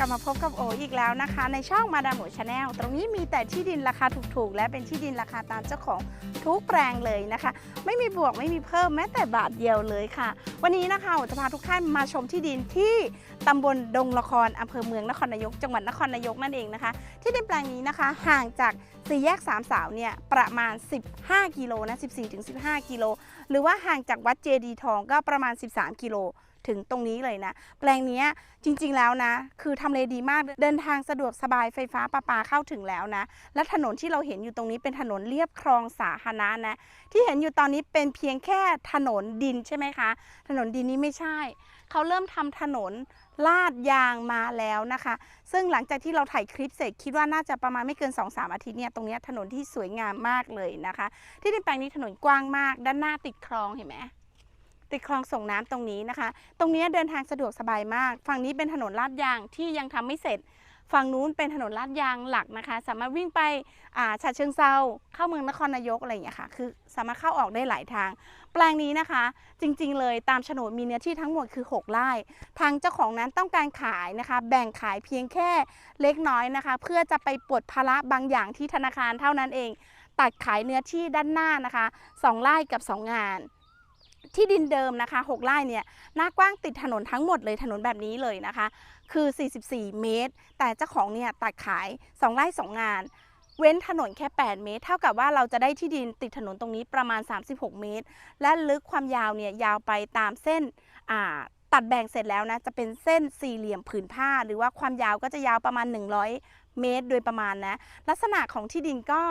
กลับมาพบกับโออีกแล้วนะคะ ในช่องมาดามโอชาแนลตรงนี้มีแต่ที่ดินราคาถูกๆ และเป็นที่ดินราคาตามเจ้าของทุกแปลงเลยนะคะ ไม่มีบวกไม่มีเพิ่มแม้แต่บาทเดียวเลยค่ะ วันนี้นะคะโอจะพาทุกท่านมาชมที่ดินที่ตำบลดงละครอำเภอเมืองนครนายก จังหวัดนครนายกนั่นเองนะคะ ที่ดินแปลงนี้นะคะ ห่างจากสี่แยกสามสาวเนี่ยประมาณ 15 กิโลนะ14-15 กิโลหรือว่าห่างจากวัดเจดีทองก็ประมาณ 13 กิโล ถึงตรงนี้เลยนะ แปลงนี้จริงๆแล้วนะ คือทำเลดีมากเดินทางสะดวกสบายไฟฟ้าประปาเข้าถึงแล้วนะ และถนนที่เราเห็นอยู่ตรงนี้เป็นถนนเลียบคลองสาธารณะนะ ที่เห็นอยู่ตอนนี้เป็นเพียงแค่ถนนดินใช่ไหมคะ ถนนดินนี้ไม่ใช่ เขาเริ่มทำถนนลาดยางมาแล้วนะคะ ซึ่งหลังจากที่เราถ่ายคลิปเสร็จคิดว่าน่าจะประมาณไม่เกิน 2-3 อาทิตย์เนี่ย ตรงเนี้ยถนนที่สวยงามมากเลยนะคะ ที่ดินแปลงนี้ถนนกว้างมาก ด้านหน้าติดคลองเห็นไหม ติดคลองส่งน้ำตรงนี้นะคะ ตรงนี้เดินทางสะดวกสบายมาก ฝั่งนี้เป็นถนนลาดยางที่ยังทำไม่เสร็จ ฝั่งนู้นเป็นถนนลาดยางหลักนะคะ สามารถวิ่งไปอ่าฉะเชิงเซาเข้าเมืองนครนายกอะไรอย่างเงี้ยค่ะ คือสามารถเข้าออกได้หลายทาง แปลงนี้นะคะ จริงๆ เลยตามโฉนดมีเนื้อที่ทั้งหมดคือ 6ไร่ ทางเจ้าของนั้นต้องการขายนะคะ แบ่งขายเพียงแค่เล็กน้อยนะคะ เพื่อจะไปปลดภาระบางอย่างที่ธนาคารเท่านั้นเอง ตัดขายเนื้อที่ด้านหน้านะคะ 2ไร่กับ 2 งาน ที่ดินเดิมนะคะ 6ไร่เนี่ยหน้ากว้างติดถนนทั้งหมดเลยถนนแบบนี้เลยนะคะ คือ 44 เมตร แต่เจ้าของเนี่ยตัดขาย 2 ไร่ 2 งาน เว้นถนนแค่ 8 เมตร เท่ากับว่าเราจะได้ที่ดินติดถนนตรงนี้ประมาณ 36 เมตร และลึกความยาวเนี่ยยาวไปตามเส้นอ่าตัดแบ่งเสร็จแล้วนะจะเป็นเส้นสี่เหลี่ยมผืนผ้า หรือว่าความยาวก็จะยาวประมาณ 100 เมตรโดยประมาณนะ ลักษณะของที่ดินก็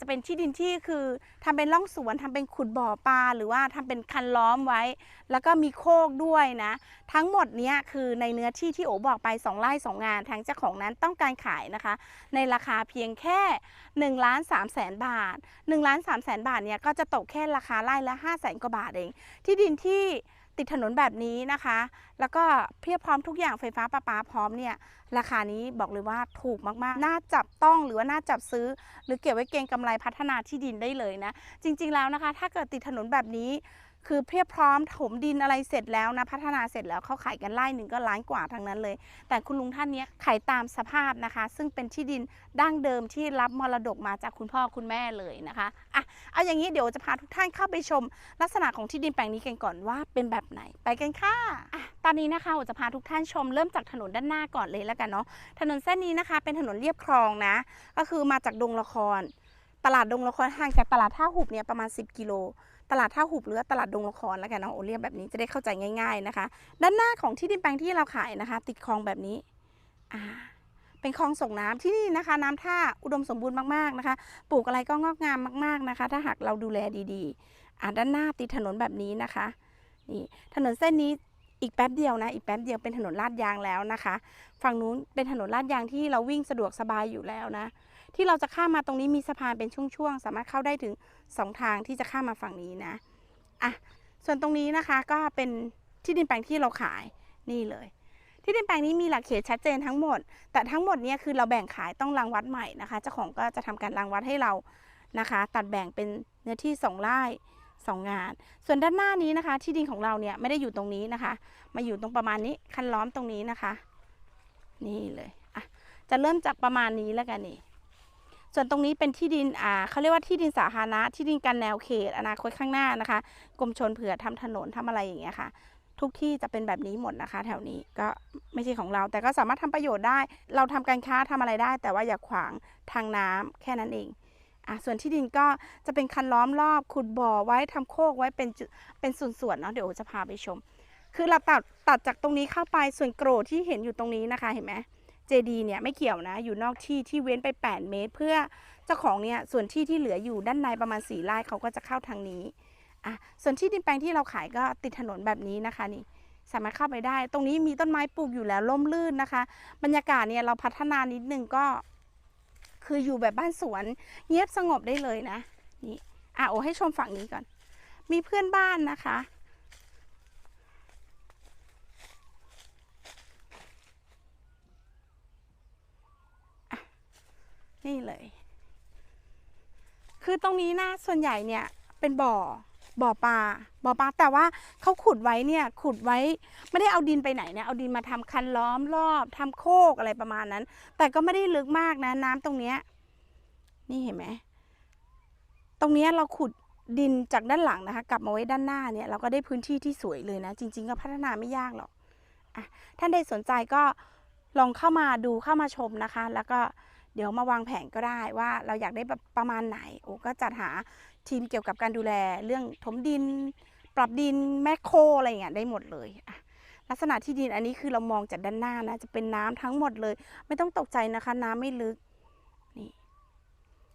จะเป็นที่ดินที่คือทำเป็นร่องสวนทำเป็นขุดบ่อปลาหรือว่าทำเป็นคันล้อมไว้ แล้วก็มีโคกด้วยนะ ทั้งหมดนี้คือในเนื้อที่ที่โอบอกไป 2ไร่2งานทางเจ้าของนั้นต้องการขายนะคะ ในราคาเพียงแค่1ล้าน3แสนบาท1ล้าน3แสนบาทเนี่ยก็จะตกแค่ราคาไร่ละ5แสนกว่าบาทเอง ที่ดินที่ ติดถนนแบบนี้นะคะ แล้วก็เพียบพร้อมทุกอย่างไฟฟ้าประปาพร้อมเนี่ย ราคานี้บอกเลยว่าถูกมากๆ น่าจับต้องหรือว่าน่าจับซื้อ หรือเก็บไว้เก็งกำไรพัฒนาที่ดินได้เลยนะ จริง ๆแล้วนะคะ ถ้าเกิดติดถนนแบบนี้ คือเพียบพร้อมถมดินอะไรเสร็จแล้วนะพัฒนาเสร็จแล้วเขาขายกันไร่หนึ่งก็ล้านกว่าทั้งนั้นเลย แต่คุณลุงท่านนี้ขายตามสภาพนะคะ ซึ่งเป็นที่ดินดั้งเดิมที่รับมรดกมาจากคุณพ่อคุณแม่เลยนะคะอะเอาอย่างนี้เดี๋ยวจะพาทุกท่านเข้าไปชม ลักษณะของที่ดินแปลงนี้กันก่อนว่าเป็นแบบไหนไปกันค่ะอะตอนนี้นะคะผมจะพาทุกท่านชมเริ่มจากถนนด้านหน้าก่อนเลยแล้วกันเนาะถนนเส้นนี้นะคะ เป็นถนนเรียบคลองนะ ก็คือมาจากดงละคร ตลาดดงละครห่างจากตลาดท่าหุบเนี่ยประมาณ 10 กิโล ตลาดท่าหุบหรือตลาดดงละครแล้วกันเนาะโอเรียกแบบนี้จะได้เข้าใจง่าย ๆนะคะ ด้านหน้าของที่ดินแปลงที่เราขายนะคะ ติดคลองแบบนี้อ่าเป็นคลองส่งน้ำที่นี่นะคะ น้ำท่าอุดมสมบูรณ์มากๆนะคะ ปลูกอะไรก็งอกงามมากๆนะคะ ถ้าหากเราดูแลดีๆอ่าด้านหน้าติดถนนแบบนี้นะคะนี่ถนนเส้นนี้อีกแป๊บเดียวนะ อีกแป๊บเดียวเป็นถนนลาดยางแล้วนะคะ ฝั่งนู้นเป็นถนนลาดยางที่เราวิ่งสะดวกสบายอยู่แล้วนะ ที่เราจะข้ามมาตรงนี้มีสะพานเป็นช่วงๆ สามารถเข้าได้ถึง 2 ทางที่จะข้ามมาฝั่งนี้นะอะส่วนตรงนี้นะคะก็เป็นที่ดินแปลงที่เราขายนี่เลย ที่ดินแปลงนี้มีหลักเขตชัดเจนทั้งหมด แต่ทั้งหมดเนี่ยคือเราแบ่งขายต้องรังวัดใหม่นะคะเจ้าของก็จะทำการรังวัดให้เรานะคะ ตัดแบ่งเป็นเนื้อที่2ไร่2งาน ส่วนด้านหน้านี้นะคะ ที่ดินของเราเนี่ยไม่ได้อยู่ตรงนี้นะคะ มาอยู่ตรงประมาณนี้คันล้อมตรงนี้นะคะ นี่เลยอะจะเริ่มจากประมาณนี้แล้วกันนี่ ส่วนตรงนี้เป็นที่ดินอ่าเขาเรียกว่าที่ดินสาธารณะที่ดินกันแนวเขตอนาคตข้างหน้านะคะกรมชนเผื่อทำถนนทำอะไรอย่างเงี้ยค่ะ ทุกที่จะเป็นแบบนี้หมดนะคะ แถวนี้ก็ไม่ใช่ของเรา แต่ก็สามารถทำประโยชน์ได้ เราทำการค้าทำอะไรได้ แต่ว่าอย่าขวางทางน้ำแค่นั้นเองอะส่วนที่ดินก็จะเป็นคันล้อมรอบขุดบ่อไว้ทำโคกไว้เป็นเป็นส่วนๆเนาะเดี๋ยวจะพาไปชม คือเราตัดตัดจากตรงนี้เข้าไปส่วนโกรธที่เห็นอยู่ตรงนี้นะคะเห็นไหม เจดีเนี่ยไม่เกี่ยวนะ อยู่นอกที่ที่เว้นไป 8 เมตร เพื่อเจ้าของเนี่ยส่วนที่ที่เหลืออยู่ด้านในประมาณ4ไร่เขาก็จะเข้าทางนี้อะส่วนที่ดินแปลงที่เราขายก็ติดถนนแบบนี้นะคะนี่สามารถเข้าไปได้ ตรงนี้มีต้นไม้ปลูกอยู่แล้วร่มรื่นนะคะ บรรยากาศเนี่ยเราพัฒนานิดนึงก็ คืออยู่แบบบ้านสวน เงียบสงบได้เลยนะนี่อะโอให้ชมฝั่งนี้ก่อน มีเพื่อนบ้านนะคะ นี่เลย คือตรงนี้นะส่วนใหญ่เนี่ยเป็นบ่อบ่อปลาบ่อปลาแต่ว่าเขาขุดไว้เนี่ยขุดไว้ไม่ได้เอาดินไปไหนนะเอาดินมาทำคันล้อมรอบทำโคกอะไรประมาณนั้น แต่ก็ไม่ได้ลึกมากนะน้ำตรงเนี้ยนี่เห็นไหมตรงเนี้ยเราขุดดินจากด้านหลังนะคะ กลับมาไว้ด้านหน้าเนี่ยเราก็ได้พื้นที่ที่สวยเลยนะ จริง ๆ ก็พัฒนาไม่ยากหรอกอะท่านใดสนใจก็ลองเข้ามาดูเข้ามาชมนะคะ แล้วก็ เดี๋ยวมาวางแผนก็ได้ว่าเราอยากได้ประมาณไหนโอ้ก็จัดหาทีมเกี่ยวกับการดูแลเรื่องถมดิน ปรับดินแมคโครอะไรอย่างเงี้ยได้หมดเลยอะลักษณะที่ดินอันนี้คือเรามองจากด้านหน้านะ จะเป็นน้ำทั้งหมดเลย ไม่ต้องตกใจนะคะ น้ำไม่ลึกนี่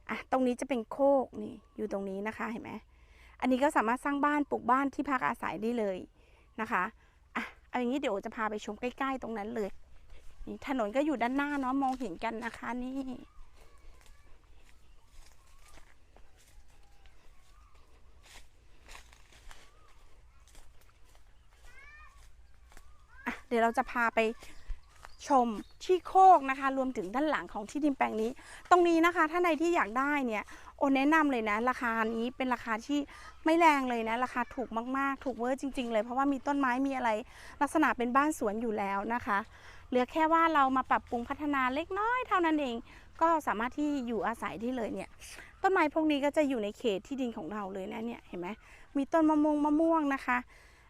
อะตรงนี้จะเป็นโคกนี่อยู่ตรงนี้นะคะเห็นไหมอันนี้ก็สามารถสร้างบ้านปลูกบ้านที่พักอาศัยได้เลยนะคะอะเอาอย่างนี้เดี๋ยวจะพาไปชมใกล้ ๆ ตรงนั้นเลย นี่ถนนก็อยู่ด้านหน้าเนาะมองเห็นกันนะคะนี่เดี๋ยวเราจะพาไป ชมที่โคกนะคะ รวมถึงด้านหลังของที่ดินแปลงนี้ ตรงนี้นะคะถ้าในที่อยากได้เนี่ยโอนแนะนำเลยนะ ราคานี้เป็นราคาที่ไม่แรงเลยนะ ราคาถูกมากๆ ถูกเวอร์จริง ๆ เลยเพราะว่ามีต้นไม้มีอะไร ลักษณะเป็นบ้านสวนอยู่แล้วนะคะ เหลือแค่ว่าเรามาปรับปรุงพัฒนาเล็กน้อยเท่านั้นเอง ก็สามารถที่อยู่อาศัยได้เลยเนี่ยต้นไม้พวกนี้ก็จะอยู่ในเขตที่ดินของเราเลยนะเนี่ยเห็นไหมมีต้นมะม่วงมะม่วงนะคะ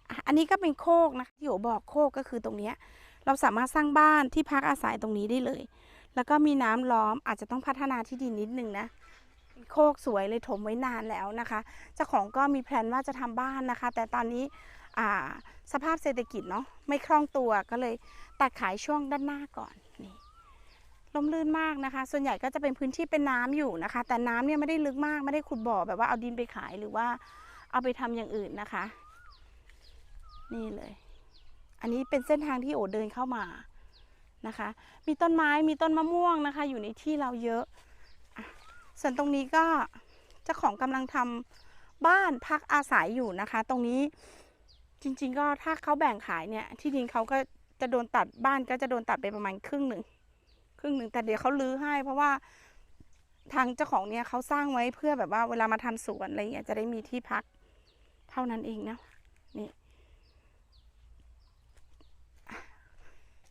อะอันนี้ก็เป็นโคกนะคะที่โอบอกโคกก็คือตรงเนี้ย เราสามารถสร้างบ้านที่พักอาศัยตรงนี้ได้เลย แล้วก็มีน้ำล้อมอาจจะต้องพัฒนาที่ดินนิดนึงนะ โคกสวยเลยถมไว้นานแล้วนะคะ เจ้าของก็มีแผนว่าจะทำบ้านนะคะ แต่ตอนนี้สภาพเศรษฐกิจเนาะไม่คล่องตัวก็เลยตัดขายช่วงด้านหน้าก่อนนี่ลมลื่นมากนะคะ ส่วนใหญ่ก็จะเป็นพื้นที่เป็นน้ำอยู่นะคะ แต่น้ำเนี่ยไม่ได้ลึกมากไม่ได้ขุดบ่อแบบว่าเอาดินไปขายหรือว่าเอาไปทำอย่างอื่นนะคะ นี่เลย อันนี้เป็นเส้นทางที่โอเดินเข้ามานะคะ มีต้นไม้มีต้นมะม่วงนะคะ อยู่ในที่เราเยอะอะส่วนตรงนี้ก็เจ้าของกำลังทำบ้านพักอาศัยอยู่นะคะ ตรงนี้จริง ๆ ก็ถ้าเขาแบ่งขายเนี่ยที่ดินเขาก็จะโดนตัดบ้านก็จะโดนตัดไปประมาณครึ่งหนึ่งครึ่งหนึ่งแต่เดี๋ยวเขาลื้อให้ เพราะว่าทางเจ้าของเนี่ยเขาสร้างไว้เพื่อแบบว่าเวลามาทำสวนอะไรเงี้ยจะได้มีที่พักเท่านั้นเองนะ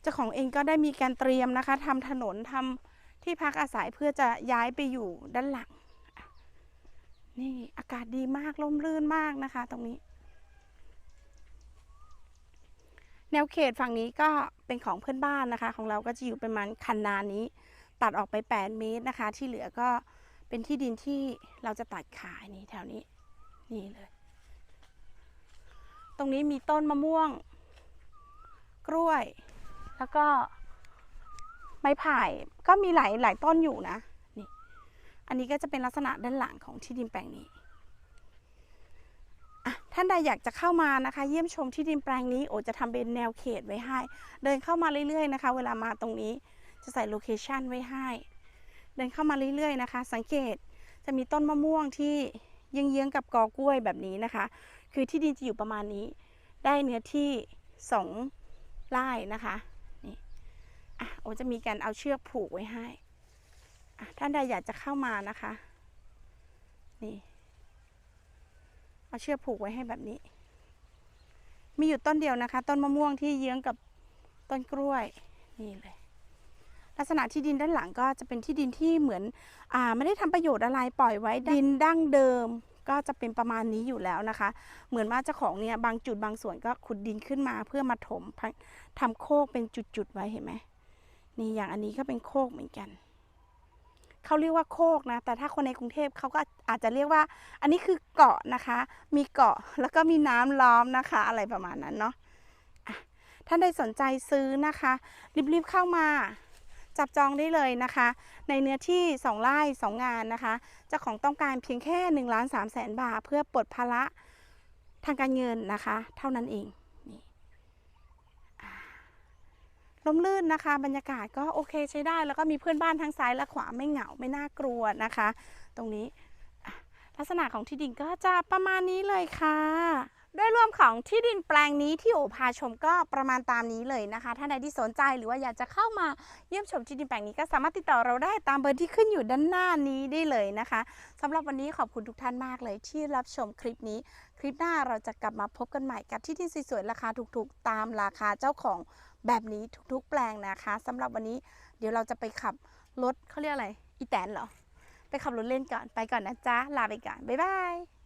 เจ้าของเองก็ได้มีการเตรียมนะคะทำถนนทำที่พักอาศัยเพื่อจะย้ายไปอยู่ด้านหลัง นี่อากาศดีมากร่มรื่นมากนะคะ ตรงนี้ แนวเขตฝั่งนี้ก็เป็นของเพื่อนบ้านนะคะ ของเราก็จะอยู่ประมาณคันนานี้ ตัดออกไป 8 เมตรนะคะ ที่เหลือก็เป็นที่ดินที่เราจะตัดขายนี่แถวนี้ นี่เลย ตรงนี้มีต้นมะม่วง กล้วย แล้วก็ไม้ไผ่ก็มีหลายหลายต้นอยู่นะนี่อันนี้ก็จะเป็นลักษณะด้านหลังของที่ดินแปลงนี้อะท่านใดอยากจะเข้ามานะคะ เยี่ยมชมที่ดินแปลงนี้โอจะทำเป็นแนวเขตไว้ให้ เดินเข้ามาเรื่อยๆนะคะ เวลามาตรงนี้จะใส่โลเคชันไว้ให้ เดินเข้ามาเรื่อยๆนะคะ สังเกตจะมีต้นมะม่วงที่เยื้องๆกับกอกล้วยแบบนี้นะคะ คือที่ดินจะอยู่ประมาณนี้ ได้เนื้อที่สองไร่นะคะ โอจะมีการเอาเชือกผูกไว้ให้ท่านใดอยากจะเข้ามานะคะ นี่ เอาเชือกผูกไว้ให้แบบนี้ มีอยู่ต้นเดียวนะคะ ต้นมะม่วงที่เยื้องกับต้นกล้วย นี่เลย ลักษณะที่ดินด้านหลังก็จะเป็นที่ดินที่เหมือนอ่าไม่ได้ทำประโยชน์อะไรปล่อยไว้ดินดั้งเดิมก็จะเป็นประมาณนี้อยู่แล้วนะคะ เหมือนว่าเจ้าของเนี่ยบางจุดบางส่วนก็ขุดดินขึ้นมาเพื่อมาถมทำโคกเป็นจุดๆไว้เห็นไหม นี่อย่างอันนี้ก็เป็นโคกเหมือนกัน เขาเรียกว่าโคกนะ แต่ถ้าคนในกรุงเทพเขาก็อาจจะเรียกว่า อันนี้คือเกาะนะคะ มีเกาะแล้วก็มีน้ำล้อมนะคะ อะไรประมาณนั้นเนาะอะท่านใดสนใจซื้อนะคะ รีบๆเข้ามาจับจองได้เลยนะคะ ในเนื้อที่ 2ไร่2 งานนะคะเจ้าของต้องการเพียงแค่1ล้าน3แสนบาท เพื่อปลดภาระทางการเงินนะคะ เท่านั้นเอง ลมลื่นนะคะ บรรยากาศก็โอเคใช้ได้ แล้วก็มีเพื่อนบ้านทั้งซ้ายและขวาไม่เหงาไม่น่ากลัวนะคะ ตรงนี้ลักษณะของที่ดินก็จะประมาณนี้เลยค่ะ โดยรวมของที่ดินแปลงนี้ที่โอพาชมก็ประมาณตามนี้เลยนะคะ ท่านใดที่สนใจหรือว่าอยากจะเข้ามาเยี่ยมชมที่ดินแปลงนี้ก็สามารถติดต่อเราได้ตามเบอร์ที่ขึ้นอยู่ด้านหน้านี้ได้เลยนะคะสำหรับวันนี้ขอบคุณทุกท่านมากเลยที่รับชมคลิปนี้ คลิปหน้าเราจะกลับมาพบกันใหม่กับที่ดินสวยๆราคาถูกๆ ตามราคาเจ้าของแบบนี้ทุกๆ แปลงนะคะสำหรับวันนี้เดี๋ยวเราจะไปขับรถเขาเรียกอะไรอีแตนเหรอไปขับรถเล่นก่อนไปก่อนนะจ๊ะลาไปก่อนบ๊ายบาย